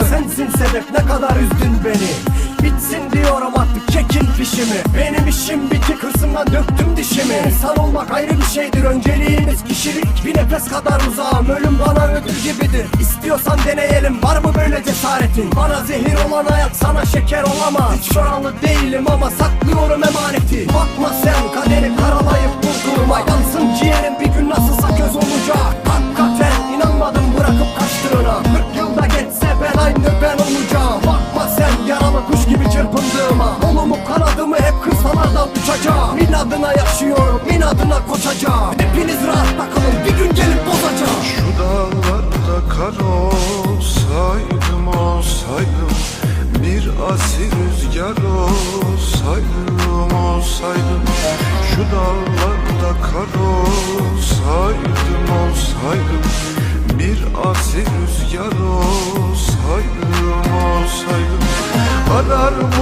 Sensin sebep ne kadar üzdün beni. Bitsin diyorum artık çekin fişimi. Benim işim bitti hırsımdan döktüm dişimi. İnsan olmak ayrı bir şeydir önceliğimiz kişilik. Bir nefes kadar uzağım ölüm bana ödül gibidir. İstiyorsan deneyelim var mı böyle cesaretin? Bana zehir olan hayat sana şeker olamaz. Hiç oranlı değilim ama saklıyorum emaneti. Bakma sen kaderi karalayıp buldurma Yansın ciğerim bir gün nasılsa çırpındığıma Kolumu kanadımı hep kırsalardan uçacağım İnadına yaşıyorum inadına koşacağım. Hepiniz rahatta kalın bir gün gelip bozacağım. Şu dağlarda kar olsaydım olsaydım. Bir asil rüzgar olsaydım olsaydım. Şu dağlarda kar olsaydım olsaydım. Bir asil rüzgar olsaydım olsaydım. Arar bulur